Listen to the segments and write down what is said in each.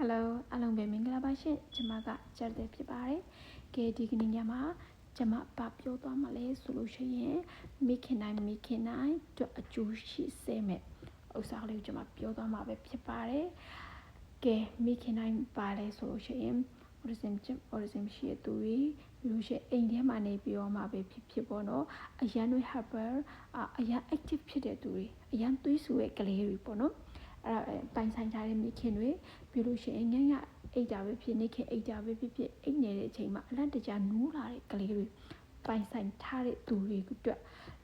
Hello အားလုံးပဲမင်္ဂလာပါရှင်ကျွန်မကကျက်တဲ့ဖြစ်ပါတယ်ကဲဒီကနေ့ညမှာကျွန်မဘာပြောသွားမှာလဲဆိုလို့ရှိရင်မိခင်နိုင်မိခင်နိုင်တို့အကျိုးရှိစေမဲ့ဥစ္စာလေးကိုကျွန်မပြောသွားမှာပဲဖြစ်ပါတယ်ကဲမိခင်နိုင်ပါလဲဆိုလို့ရှိရင် autism autism ရှိတဲ့သူတွေပြီးလို့ရှိရင်အိမ်ထဲမှာနေပြီးတော့မှပဲဖြစ်ဖြစ်ပေါ့နော်အရန်တွေ hyper အရန် active ဖြစ်တဲ့သူတွေအရန်သွေးဆူရဲ့ကလေးတွေပေါ့နော် အဲ့ဒါပိုင်ဆိုင်ထားတဲ့မိခင်တွေပြီးလို့ရှိရင်ငញ្ញအိတ်တာပဲဖြစ်နေခင်အိတ်တာပဲဖြစ်ဖြစ်အိတ်နေတဲ့အချိန်မှာအလန့်တကြားနူးလာတဲ့ကလေးတွေပိုင်ဆိုင်ထားတဲ့သူတွေအတွက်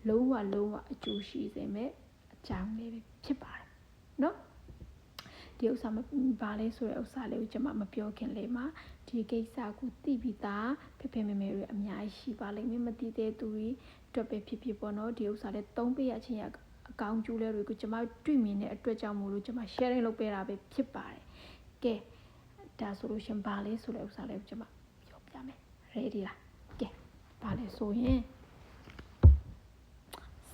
လုံးဝလုံးဝအကျိုးရှိစေမဲ့အကြောင်းလေးပဲဖြစ်ပါတယ်နော်ဒီဥစ္စာမပါလဲဆိုတဲ့ဥစ္စာလေးကိုကျွန်မမပြောခင်လေးမှာဒီကိစ္စကိုသိပြီးသားဖေဖေမေမေတွေအများကြီးရှိပါလိမ့်မယ်မသိသေးသူတွေအတွက်ပဲဖြစ်ဖြစ်ပေါ့နော်ဒီဥစ္စာလေးသုံးပေးရချင်းရ အကောင်းကျိုးလေးတွေကိုကျွန်မတွေ့မြင်တဲ့အတွက်ကြောင့်မို့လို့ကျွန်မ sharing လုပ်ပေးတာပဲဖြစ်ပါတယ်ကဲဒါဆိုလို့ရှင်ပါလဲဆိုတဲ့ဥစ္စာလေးကိုကျွန်မပြောပြမယ် ready လားကဲပါလဲဆိုရင်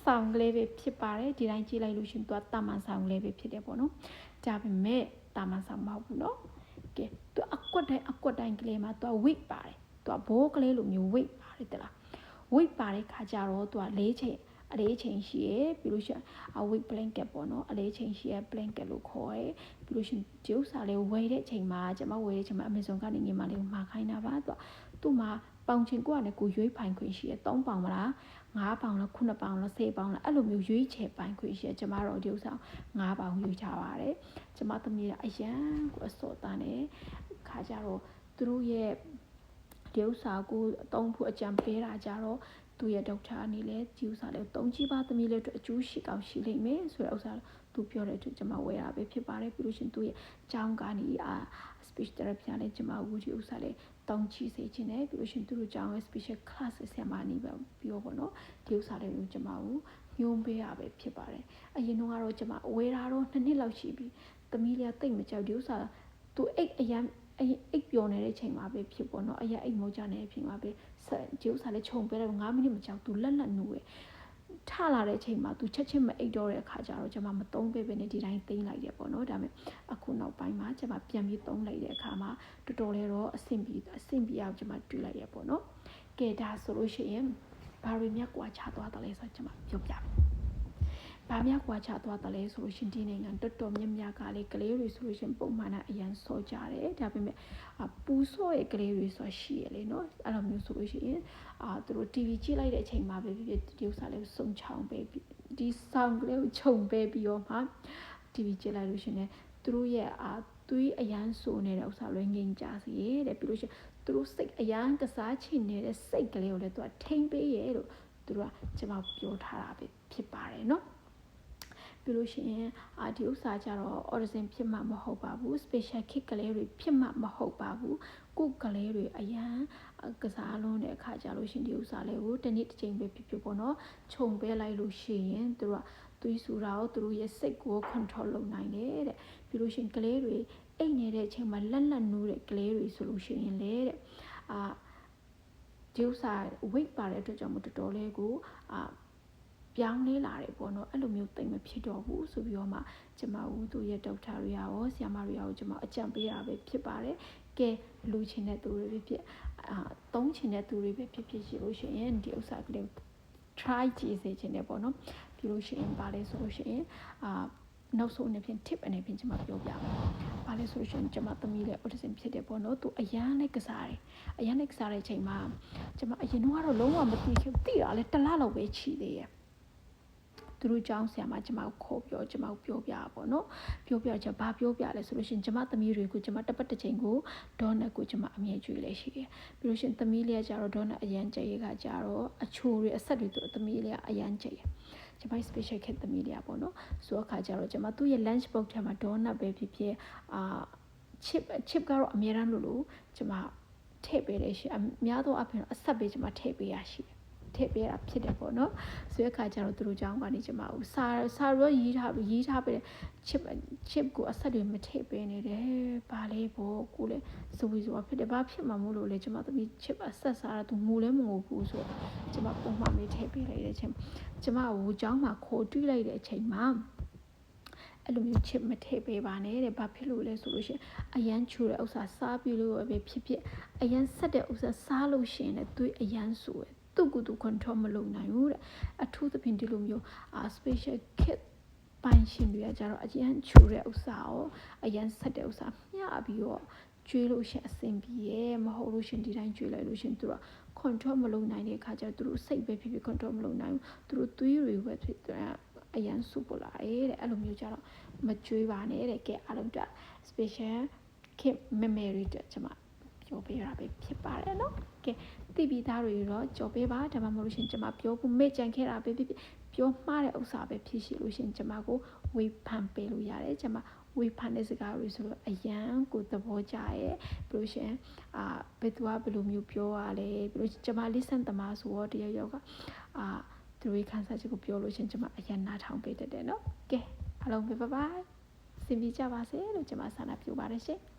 ဆောင်းကလေးပဲဖြစ်ပါတယ်ဒီတိုင်းကြည့်လိုက်လို့ရှင်သူကတာမန်ဆောင်းလေးပဲဖြစ်တယ်ပေါ့နော်ဒါပေမဲ့တာမန်ဆောင်းမဟုတ်ဘူးနော်ကဲသူအကွက်တိုင်းအကွက်တိုင်းကလေးမှာသူက weight ပါတယ်သူကဘိုးကလေးလိုမျိုး weight ပါတယ်တလား weight ပါတဲ့ခါကျတော့သူက၄ချိန် အလေးချိန်ရှိရယ်ပြီးလို့ရှိရင်အဝိတ် blanket ပေါ့နော်အလေးချိန်ရှိရယ် blanket လို့ခေါ်ရယ်ပြီးလို့ရှိရင်ဒီဥစ္စာလေးဝယ်တဲ့ချိန်မှာကျွန်မဝယ်တဲ့ချိန်မှာ Amazon ကနေညီမလေးကိုမှာခိုင်းတာပါသူကသူ့မှာပေါင်ချိန်ကိုကလည်းကိုရွေးပိုင်ခွင့်ရှိရယ်3ပေါင်မလား9ပေါင်လား9ပေါင်လား10ပေါင်လားအဲ့လိုမျိုးရွေးချယ်ပိုင်ခွင့်ရှိရယ်ကျွန်မတို့ဒီဥစ္စာ9ပေါင်ရွေးထားပါတယ်ကျွန်မသမီးကအရန်ကိုအစောတန်းနေခါကြတော့သူတို့ရဲ့ဒီဥစ္စာကိုအသုံးဖို့အကြံပေးတာကြတော့ သူ့ရဲ့ဒေါက်တာအနေနဲ့ဒီဥစ္စာလေးကိုတုံးကြည့်ပါသမီးလေးတို့အကျိုးရှိကောင်းရှိလိမ့်မယ်ဆိုတဲ့ဥစ္စာသူပြောတဲ့အတွက်ကျွန်မဝယ်တာပဲဖြစ်ပါတယ်ပြီးလို့ရှင်သူ့ရဲ့အကြောင်းကနေအာ speech therapy နဲ့ကျွန်မဝူဒီဥစ္စာလေးတုံးကြည့်စေခြင်းနဲ့ပြီးလို့ရှင်သူတို့ကြောင်းရဲ့ special class ဆရာမနေပဲပြောပေါ့နော်ဒီဥစ္စာလေးကိုကျွန်မကိုညွှန်းပေးရပဲဖြစ်ပါတယ်အရင်တော့ကတော့ကျွန်မဝယ်တာတော့နှစ်နှစ်လောက်ရှိပြီသမီးလေးကတိတ်မကြောက်ဒီဥစ္စာသူအိတ်အရန် အိတ်ပျော်နေတဲ့ချိန်မှာပဲဖြစ်ပေါ့နော်အရာအိတ်မောကြနေတဲ့အချိန်မှာပဲဂျိုးစားလေးခြုံပေးတယ်9မိနစ်မကြောက်သူလက်လက်နူးရယ်ထလာတဲ့အချိန်မှာသူချက်ချင်းမအိတ်တော့တဲ့အခါကျတော့ကျွန်မမသုံးပေးပဲနဲ့ဒီတိုင်းသိမ်းလိုက်တယ်ပေါ့နော်ဒါပေမဲ့အခုနောက်ပိုင်းမှာကျွန်မပြန်ပြီးသုံးလိုက်တဲ့အခါမှာတော်တော်လေးတော့အဆင်ပြေအဆင်ပြေအောင်ကျွန်မတွေ့လိုက်ရပေါ့နော်ကဲဒါဆိုလို့ရှိရင်ဘာတွေမြတ်ကွာချသွားတယ်လဲဆိုတော့ကျွန်မပြောပြမယ် ဘာများကွာခြားသွားတယ်လဲဆိုလို့ရှင်ဒီနိုင်ငံတော်တော်များများကလေကလေးတွေဆိုလို့ရှင်ပုံမှန်အရန်စောကြတယ်ဒါပေမဲ့ပူစောရဲ့ကလေးတွေဆိုရှိရလေနော်အဲ့လိုမျိုးဆိုလို့ရှိရင်အာသူတို့ TV ကြည့်လိုက်တဲ့အချိန်မှာပဲဖြစ်ဖြစ်ဒီဥစ္စာလေးကိုစုံချောင်းပဲဒီ sound ကလေးကိုခြုံပဲပြီးတော့မှ TV ကြည့်လိုက်လို့ရှင်လည်းသူတို့ရဲ့အာသွေးအရန်ဆိုနေတဲ့ဥစ္စာလေးငြိမ်ကြစေတဲ့ပြီးလို့ရှင်သူတို့စိတ်အရန်ကစားချင်နေတဲ့စိတ်ကလေးကိုလည်းသူကထိမ့်ပေးရဲ့လို့သူတို့ကကျွန်မပြောထားတာပဲဖြစ်ပါတယ်နော် ပြီးလို့ရှိရင်အာဒီဥစ္စာကြတော့ autism ဖြစ်မှမဟုတ်ပါဘူး special kid ကလေးတွေဖြစ်မှမဟုတ်ပါဘူးကိုကလေးတွေအရန်ကစားလုံးတဲ့အခါကြလို့ရှင်ဒီဥစ္စာလေးကိုတစ်နေ့တစ်ချိန်ပဲဖြစ်ဖြစ်ပေါ့နော်ခြုံပေးလိုက်လို့ရှိရင်သူတို့ကသွေးဆူတာကိုသူတို့ရဲ့စိတ်ကို control လုပ်နိုင်တယ်တဲ့ပြီးလို့ရှိရင်ကလေးတွေအိတ်နေတဲ့အချိန်မှာလက်လက်နိုးတဲ့ကလေးတွေဆိုလို့ရှိရင်လေတဲ့အာဒီဥစ္စာ weight ပါတဲ့အတွက်ကြောင့်မတော်တော်လေးကိုအာ ပြောင်းလဲလာတယ်ပေါ့နော်အဲ့လိုမျိုးတိတ်မဖြစ်တော့ဘူးဆိုပြီးတော့မှကျမဦးသူရဲ့ဒေါက်တာတွေရောဆရာမတွေရောကျမအကြံပေးတာပဲဖြစ်ပါတယ်ကဲလူချင်းတဲ့သူတွေပဲဖြစ်အာသုံးချင်တဲ့သူတွေပဲဖြစ်ဖြစ်ရှိလို့ရှိရင်ဒီဥစ္စာကလေး try ကြည့်စေချင်တယ်ပေါ့နော်ပြီးလို့ရှိရင်ပါလဲဆိုလို့ရှိရင်အာနောက်ဆုံးအနေဖြင့် tip အနေဖြင့်ကျွန်မပြောပြမယ်။ဘာလဲဆိုလို့ရှိရင်ကျွန်မသမီးလေး autism ဖြစ်တယ်ပေါ့နော်။သူအရန်နဲ့ကစားတယ်။အရန်နဲ့ကစားတဲ့အချိန်မှာကျွန်မအရင်တော့လုံးဝမသိခဲ့ဘူး။သိတာလဲတစ်လလောက်ပဲချီသေးရဲ့။ သူတို့ကြောင်းဆရာမကျမကိုခေါ်ပြောကျမကိုပြောပြပါတော့ပြောပြချက်ဘာပြောပြလဲဆိုလို့ရှိရင်ကျမသမီးတွေကိုကျမတပတ်တစ်ချိန်ကိုဒေါနတ်ကိုကျမအမြဲကြွေးလဲရှိတယ်ပြီးလို့ရှိရင်သမီးလေးကကြတော့ဒေါနတ်အရန်ကြိတ်ရကကြတော့အချိုတွေအဆက်တွေသူသမီးလေးကအရန်ကြိတ်ရကျမ special kit သမီးလေးอ่ะပေါ့နော်ဆိုတော့အခါကျတော့ကျမသူ့ရဲ့ lunch box ထဲမှာဒေါနတ်ပဲဖြစ်ဖြစ်အာ chip chip ကတော့အများရန်လို့လို့ကျမထည့်ပေးတယ်ရှိအများသောအပြင်အဆက်ပေးကျမထည့်ပေးရရှိတယ် ထည့်ပေးတာဖြစ်တယ်ပေါ့နော်ဆိုတဲ့အခါကျတော့သူတို့ကြောင်းကနေကျမဦးစာစာရောရေးထားပြီးရေးထားပေးတယ် chip chip ကိုအဆက်တွေမထည့်ပေးနေတယ်ဘာလေးပေါ့ကိုလည်းစဝီဆိုတာဖြစ်တယ်ဘာဖြစ်မှာမို့လို့လဲကျမသမီး chip အဆက်စားတာသူငိုလည်းမငိုဘူးဆိုတော့ကျမပုံမှန်လေးထည့်ပေးလိုက်တဲ့အချိန်ကျမကိုကြောင်းမှာခေါ်တွေးလိုက်တဲ့အချိန်မှာအဲ့လိုမျိုးချစ်မထည့်ပေးပါနဲ့တဲ့ဘာဖြစ်လို့လဲဆိုလို့ရှရင်အရန်ချူတဲ့ဥစ္စာစားပြီးလို့ပဲဖြစ်ဖြစ်အရန်ဆက်တဲ့ဥစ္စာစားလို့ရှရင်လည်းသွေးအရန်ဆူတယ် သူ့ကိုယ်သူ control မလုပ်နိုင်ဘူးတဲ့အထူးသဖြင့်ဒီလိုမျိုးအာ special kit ပိုင်ရှင်တွေကကြတော့အရန်ချူတဲ့ဥစ္စာရောအရန်ဆက်တဲ့ဥစ္စာမျှပြီးတော့ကျွေးလို့ရှရင်အဆင်ပြေရဲမဟုတ်လို့ရှရင်ဒီတိုင်းကျွေးလိုက်လို့ရှရင်သူက control မလုပ်နိုင်တဲ့အခါကျတော့သူတို့စိတ်ပဲဖြစ်ဖြစ် control မလုပ်နိုင်ဘူးသူတို့သွေးတွေပဲဖြစ်အရန်ဆူပလာတယ်တဲ့အဲ့လိုမျိုးကြတော့မကြွေးပါနဲ့တဲ့ကဲအားလုံးတက် special kit memory တက်ကျွန်မပြောပေးရတာပဲဖြစ်ပါတယ်နော်ကဲ တိပီသားတွေတော့ကြော်ပေးပါဒါမှမဟုတ်လို့ရှင်ကျွန်မပြောဖို့မေ့ကြံခဲ့တာပဲဖြစ်ဖြစ်ပြောမှားတဲ့ဥစ္စာပဲဖြစ်ရှိလို့ရှင်ကျွန်မကိုဝေဖန်ပေးလို့ရတယ်ကျွန်မဝေဖန်တဲ့စကားတွေဆိုတော့အရန်ကိုသဘောကျရဲ့ပြီးလို့ရှင်အာဘယ်သူကဘယ်လိုမျိုးပြောရလဲပြီးလို့ကျွန်မ listen သမားဆိုတော့တရားရောက်ကအာသူတို့ခန်းစားချက်ကိုပြောလို့ရှင်ကျွန်မအရန်နားထောင်ပေးတတ်တယ်နော်ကဲအားလုံးပဲဘိုင်ဘိုင်စင်ပြကြပါစေလို့ကျွန်မဆန္ဒပြုပါတယ်ရှင်ဘိုင်ဘိုင်